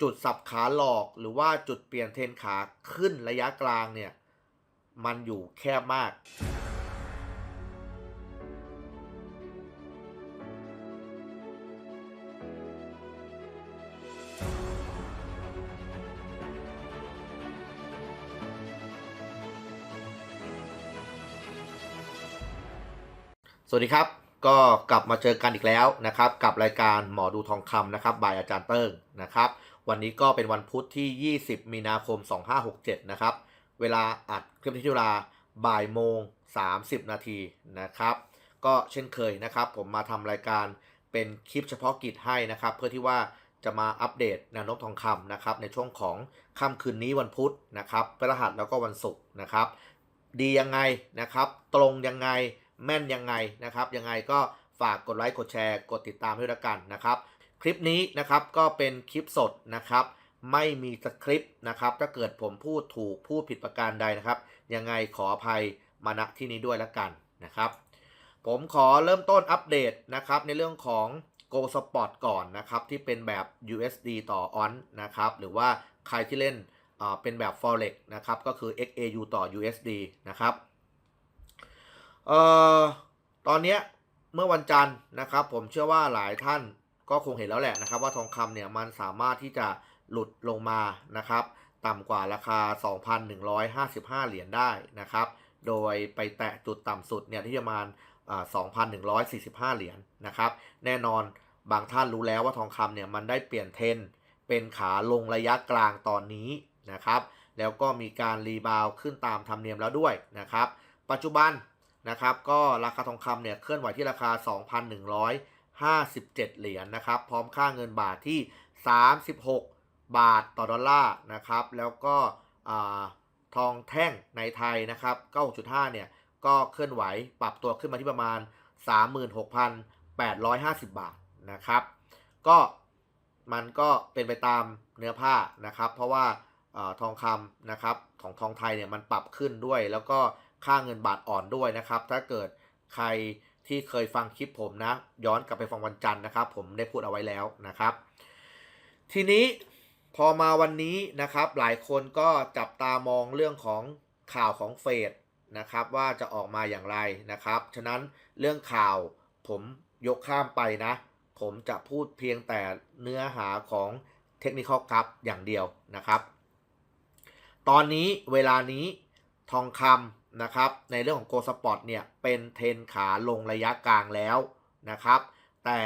จุดสับขาหลอกหรือว่าจุดเปลี่ยนเทรนขาขึ้นระยะกลางเนี่ย มันอยู่แคบมาก สวัสดีครับก็กลับมาเจอกันอีกแล้วนะครับ กับรายการหมอดูทองคำนะครับบายอาจารย์เติ้งนะครับ วันนี้ก็เป็นวันพุธที่ 20 มีนาคม 2567 นะครับ เวลาอัดคลิปที่เวลาบ่ายโมง 30 นาทีนะครับ ก็เช่นเคยนะครับ ผมมาทำรายการเป็นคลิปเฉพาะกิจให้นะครับ เพื่อที่ว่าจะมาอัปเดตแนวโน้มทองคำนะครับ ในช่วงของค่ำคืนนี้วันพุธนะครับพฤหัสแล้วก็วันศุกร์นะครับ ดียังไงนะครับ ตรงยังไงแม่นยังไงนะครับ ยังไงก็ฝากกดไลค์กดแชร์ กดติดตามด้วยละกันนะครับ คลิปนี้นะครับก็เป็นคลิปสดนะครับ ไม่มีสคริปต์นะครับ ถ้าเกิดผมพูดถูกพูดผิดประการใดนะครับ ยังไงขออภัยมาณที่นี้ด้วยละกันนะครับ ผมขอเริ่มต้นอัปเดตนะครับ ในเรื่องของ Go Spot ก่อนนะครับ ที่เป็นแบบ USD ต่อ ON นะครับ หรือว่าใครที่เล่นเป็นแบบ Forex นะครับ ก็คือ XAU ต่อ USD นะครับเอ่อตอนนี้เมื่อวันจันทร์นะครับ ผมเชื่อว่าหลายท่าน ก็คงเห็นแล้วแหละนะครับ ว่าทองคำเนี่ยมันสามารถที่จะหลุดลงมานะครับ ต่ำกว่าราคา 2,155 เหรียญได้นะครับ โดยไปแตะจุดต่ำสุดเนี่ยที่ประมาณอ่า2,145 เหรียญนะครับ แน่นอนบางท่านรู้แล้วว่าทองคำเนี่ยมันได้เปลี่ยนเทรนเป็นขาลงระยะกลางตอนนี้นะครับ แล้วก็มีการรีบาวขึ้นตามธรรมเนียมแล้วด้วยนะครับ ปัจจุบันนะครับก็ราคาทองคำเนี่ยเคลื่อนไหวที่ราคา 57 เหรียญนะครับ พร้อมค่าเงินบาทที่ 36 บาทต่อดอลลาร์นะครับ แล้วก็ทองแท่งในไทยนะครับ 9.5 เนี่ย ก็เคลื่อนไหวปรับตัวขึ้นมาที่ประมาณ 36,850 บาทนะครับ ก็มันก็เป็นไปตามเนื้อผ้านะครับ เพราะว่าอาทองคำนะครับของทองไทยเนี่ยมันปรับขึ้นด้วย แล้วก็ค่าเงินบาทอ่อนด้วยนะครับ ถ้าเกิดใคร ที่เคยฟังคลิปผมนะ ย้อนกลับไปฟังวันจันทร์นะครับ ผมได้พูดเอาไว้แล้วนะครับ ทีนี้พอมาวันนี้นะครับ หลายคนก็จับตามองเรื่องของข่าวของเฟดนะครับ ว่าจะออกมาอย่างไรนะครับ ฉะนั้นเรื่องข่าวผมยกข้ามไปนะ ผมจะพูดเพียงแต่เนื้อหาของเทคนิคกราฟอย่างเดียวนะครับ ตอนนี้เวลานี้ทองคำ นะครับในเรื่องของโกสปอร์ตเนี่ยเป็นเทนขาลงระยะกลางแล้วนะครับ แต่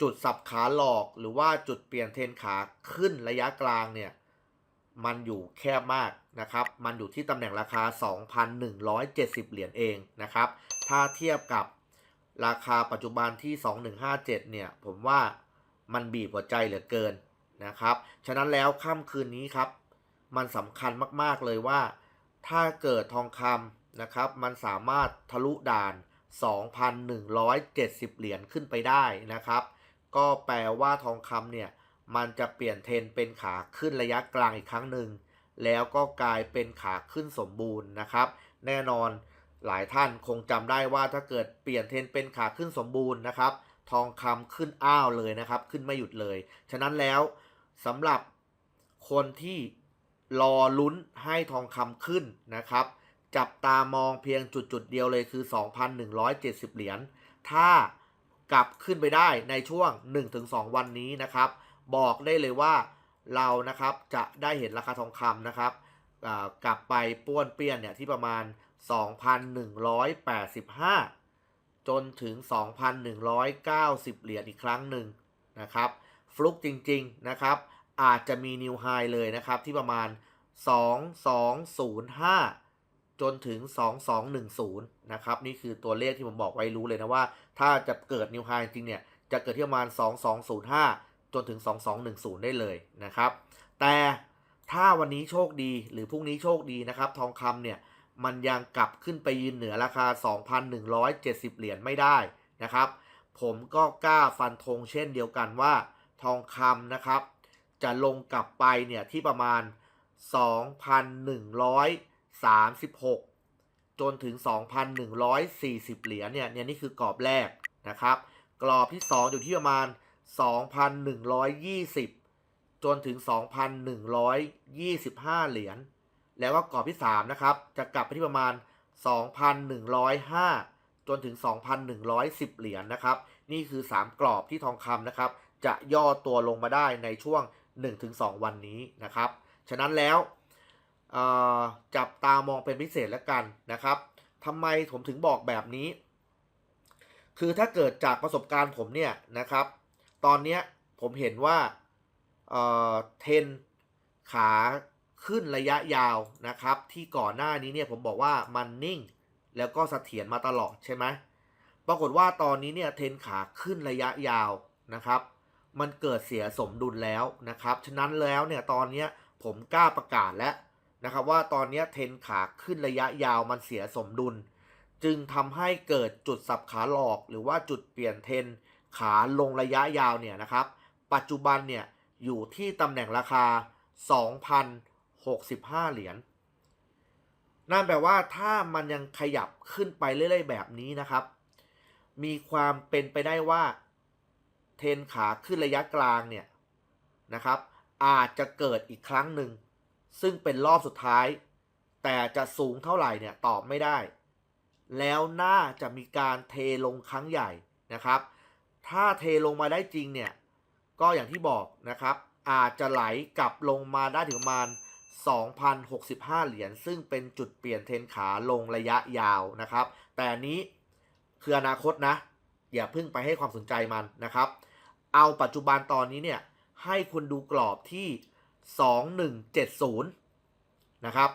จุดสับขาหลอกหรือว่าจุดเปลี่ยนเทนขาขึ้นระยะกลางเนี่ยมันอยู่แคบมากนะครับ มันอยู่ที่ตำแหน่งราคา 2,170 เหรียญเองนะครับ ถ้าเทียบกับราคาปัจจุบันที่ 2157 เนี่ย ผมว่ามันบีบหัวใจเหลือเกินนะครับ ฉะนั้นแล้วค่ำคืนนี้ครับ มันสำคัญมากๆเลยว่า ถ้าเกิดทองคำนะครับ มันสามารถทะลุด่าน 2,170 เหรียญขึ้นไปได้นะครับ ก็แปลว่าทองคำเนี่ย มันจะเปลี่ยนเทรนเป็นขาขึ้นระยะกลางอีกครั้งหนึ่ง แล้วก็กลายเป็นขาขึ้นสมบูรณ์นะครับ แน่นอนหลายท่านคงจำได้ว่าถ้าเกิดเปลี่ยนเทรนเป็นขาขึ้นสมบูรณ์นะครับ ทองคำขึ้นอ้าวเลยนะครับ ขึ้นไม่หยุดเลย ฉะนั้นแล้วสำหรับคนที่ รอลุ้นให้ทองคำขึ้นนะครับ จับตามองเพียงจุดจุดเดียวเลยคือ 2,170 เหรียญ ถ้ากลับขึ้นไปได้ในช่วง 1-2 วันนี้นะครับ บอกได้เลยว่าเรานะครับจะได้เห็นราคาทองคำนะครับกลับไปป้วนเปี้ยนเนี่ยที่ประมาณ 2,185 จนถึง 2,190 เหรียญอีกครั้งหนึ่งนะครับ ฟลุกจริง ๆ นะครับ อาจจะมีนิวไฮเลยนะครับ ที่ประมาณ 2205 จนถึง 2210 นะครับ นี่คือตัวเลขที่ผมบอกไว้รู้เลยนะว่า ถ้าจะเกิดนิวไฮจริงเนี่ย จะเกิดที่ประมาณ 2205 จนถึง 2210 ได้เลยนะครับ แต่ถ้าวันนี้โชคดีหรือพรุ่งนี้โชคดีนะครับ ทองคำเนี่ยมันยังกลับขึ้นไปยืนเหนือราคา 2,170 เหรียญไม่ได้นะครับ ผมก็กล้าฟันธงเช่นเดียวกันว่า ทองคำนะครับ จะลงกลับไปเนี่ยที่ประมาณ 2,136 จนถึง 2,140 เหรียญเนี่ยเนี่ยนี่คือกรอบแรกนะครับ กรอบที่ 2 อยู่ที่ประมาณ 2,120 จนถึง 2,125 เหรียญแล้วก็กรอบที่ 3 นะครับ จะกลับไปที่ประมาณ 2,105 จนถึง 2,110 เหรียญนะครับ นี่คือ 3 กรอบที่ทองคำนะครับ จะย่อตัวลงมาได้ในช่วง 1-2 วันนี้นะครับ ฉะนั้นแล้วจับตามองเป็นพิเศษแล้วกันนะครับทำไมผมถึงบอกแบบนี้ คือถ้าเกิดจากประสบการณ์ผมเนี่ยนะครับ ตอนนี้ผมเห็นว่าเทนขาขึ้นระยะยาวนะครับ ที่ก่อนหน้านี้เนี่ยผมบอกว่ามันนิ่ง แล้วก็เสถียรมาตลอดใช่ไหมปรากฏว่าตอนนี้เนี่ยเทนขาขึ้นระยะยาวนะครับ มันเกิดเสียสมดุลแล้วนะครับ ฉะนั้นแล้วเนี่ยตอนนี้ผมกล้าประกาศแล้วนะครับว่าตอนนี้เทนขาขึ้นระยะยาวมันเสียสมดุล จึงทำให้เกิดจุดสับขาหลอก หรือว่าจุดเปลี่ยนเทนขาลงระยะยาวเนี่ยนะครับ ปัจจุบันเนี่ยอยู่ที่ตำแหน่งราคา 2,065 เหรียญนั่นแปลว่าถ้ามันยังขยับขึ้นไปเรื่อยๆแบบนี้นะครับ มีความเป็นไปได้ว่า ทรนขาขึ้นระยะกลางเนี่ยนะครับ อาจจะเกิดอีกครั้งหนึ่ง ซึ่งเป็นรอบสุดท้าย แต่จะสูงเท่าไหร่เนี่ยตอบไม่ได้ แล้วน่าจะมีการเทลงครั้งใหญ่นะครับ ถ้าเทลงมาได้จริงเนี่ย ก็อย่างที่บอกนะครับ อาจจะไหลกลับลงมาได้ถึงประมาณ 2,065 เหรียญ ซึ่งเป็นจุดเปลี่ยนเทนขาลงระยะยาวนะครับ แต่นี้คืออนาคตนะ อย่าเพิ่งไปให้ความสนใจมันนะครับ เอาปัจจุบันตอนนี้เนี่ย ให้คุณดูกรอบที่ 2170 นะครับ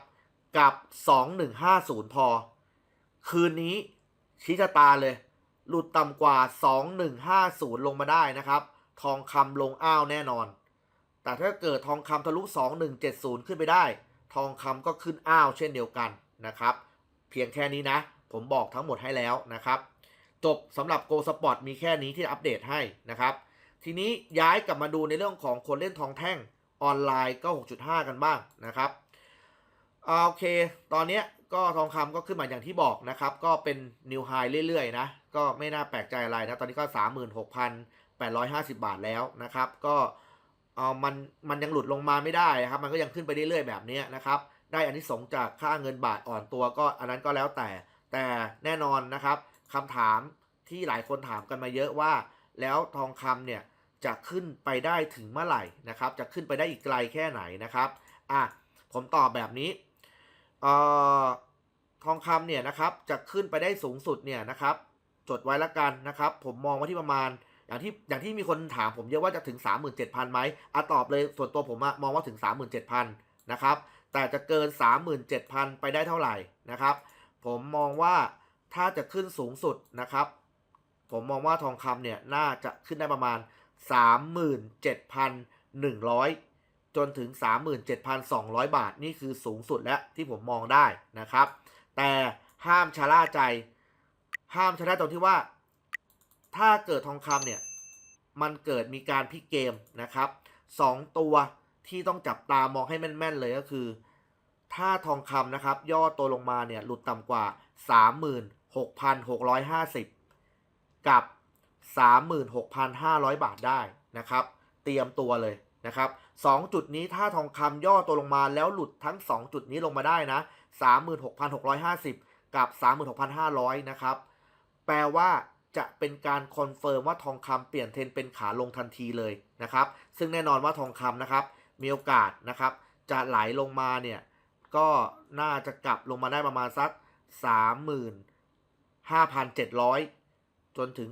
กับ 2150 พอ คืนนี้ชี้ชะตาเลย หลุดต่ำกว่า 2150 ลงมาได้นะครับ ทองคำลงอ้าวแน่นอน แต่ถ้าเกิดทองคำทะลุ 2170 ขึ้นไปได้ ทองคำก็ขึ้นอ้าวเช่นเดียวกันนะครับ เพียงแค่นี้นะ ผมบอกทั้งหมดให้แล้วนะครับ จบสำหรับ Go Sport มีแค่นี้ที่อัปเดตให้นะครับ ทีนี้ย้ายกลับมาดูในเรื่องของคนเล่นทองแท่งออนไลน์ก็ 6.5 กันบ้างนะครับอ่าโอเค ตอนนี้ก็ทองคำก็ขึ้นมาอย่างที่บอกนะครับ ก็เป็นนิวไฮเรื่อยๆนะ ก็ไม่น่าแปลกใจอะไรนะ ตอนนี้ก็ 36,850 บาทแล้วนะครับ ก็เออมันมันยังหลุดลงมาไม่ได้นะครับ มันก็ยังขึ้นไปเรื่อยๆแบบนี้นะครับ ได้อันนี้สงสจากค่าเงินบาทอ่อนตัวก็อันนั้นก็แล้วแต่ แต่แน่นอนนะครับคำถามที่หลายคนถามกันมาเยอะว่า แล้วทองคำเนี่ยจะขึ้นไปได้ถึงเมื่อไหร่นะครับ จะขึ้นไปได้อีกไกลแค่ไหนนะครับอะผมตอบแบบนี้เอ่อทองคำเนี่ยนะครับจะขึ้นไปได้สูงสุดเนี่ยนะครับ จดไว้ละกันนะครับ ผมมองว่าที่ประมาณอย่างที่อย่างที่มีคนถามผมเยอะว่าจะถึง 37,000ไหมอะตอบเลยส่วนตัวผมอมองว่าถึง 37,000นะครับแต่จะเกิน 37,000 ไปได้เท่าไหร่นะครับ ผมมองว่าถ้าจะขึ้นสูงสุดนะครับ ผมมองว่าทองคำเนี่ยน่าจะขึ้นได้ประมาณ 37,100 จนถึง 37,200 บาท นี่คือสูงสุดแล้วที่ผมมองได้นะครับ แต่ห้ามชะล่าใจ ห้ามชะล่าตรงที่ว่า ถ้าเกิดทองคำเนี่ย มันเกิดมีการพลิกเกมนะครับสองตัวที่ต้องจับตามองให้แม่นๆเลยก็คือ ถ้าทองคำนะครับ ย่อตัวลงมาเนี่ย หลุดต่ำกว่า 36,650 กับ 36,500 บาทได้นะครับ เตรียมตัวเลยนะครับสองจุดนี้ถ้าทองคำย่อตัวลงมาแล้วหลุดทั้ง 2 จุดนี้ลงมาได้นะ 36,650 กับ 36,500 นะครับ แปลว่าจะเป็นการคอนเฟิร์มว่าทองคำเปลี่ยนเทรนเป็นขาลงทันทีเลยนะครับ ซึ่งแน่นอนว่าทองคำนะครับ มีโอกาสนะครับ จะไหลลงมาเนี่ย ก็น่าจะกลับลงมาได้ประมาณสัก 35,700 จนถึง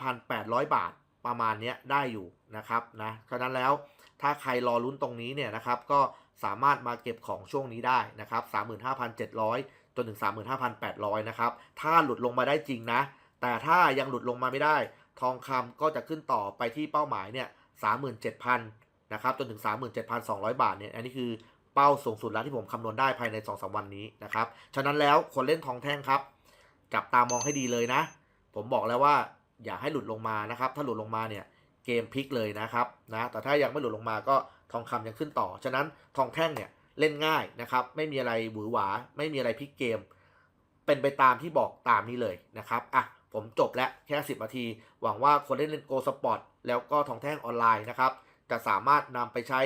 35,800 บาทประมาณนี้ได้อยู่นะครับนะฉะนั้นแล้วถ้าใครรอลุ้นตรงนี้เนี่ยนะครับก็สามารถมาเก็บของช่วงนี้ได้นะครับ35,700 จนถึง 35,800 นะครับ ถ้าหลุดลงมาได้จริงนะ แต่ถ้ายังหลุดลงมาไม่ได้ ทองคำก็จะขึ้นต่อไปที่เป้าหมายเนี่ย37,000นะครับจนถึง 37,200 บาทเนี่ยอันนี้คือเป้าสูงสุดแล้วที่ผมคำนวณได้ภายใน 2-3 วันนี้นะครับ ฉะนั้นแล้วคนเล่นทองแท่งครับ จับตามองให้ดีเลยนะ ผมบอกแล้วว่าอย่าให้หลุดลงมานะครับ ถ้าหลุดลงมาเนี่ยเกมพลิกเลยนะครับนะแต่ถ้ายังไม่หลุดลงมาก็ทองคำยังขึ้นต่อ ฉะนั้นทองแท่งเนี่ยเล่นง่ายนะครับ ไม่มีอะไรหวือหวา ไม่มีอะไรพลิกเกม เป็นไปตามที่บอกตามนี้เลยนะครับอะผมจบแล้วแค่ 10 นาที หวังว่าคนเล่นเล่นโกสปอร์ตแล้วก็ทองแท่งออนไลน์นะครับ จะสามารถนำไปใช้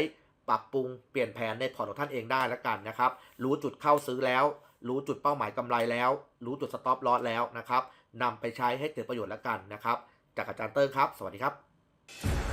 ปรับปรุงเปลี่ยนแผนในพอร์ตของท่านเองได้แล้วกันนะครับ รู้จุดเข้าซื้อแล้ว รู้จุดเป้าหมายกำไรแล้ว รู้จุดสต็อปลอสแล้วนะครับ นำไปใช้ให้เกิดประโยชน์แล้วกันนะครับ จากอาจารย์เติ้งครับ สวัสดีครับ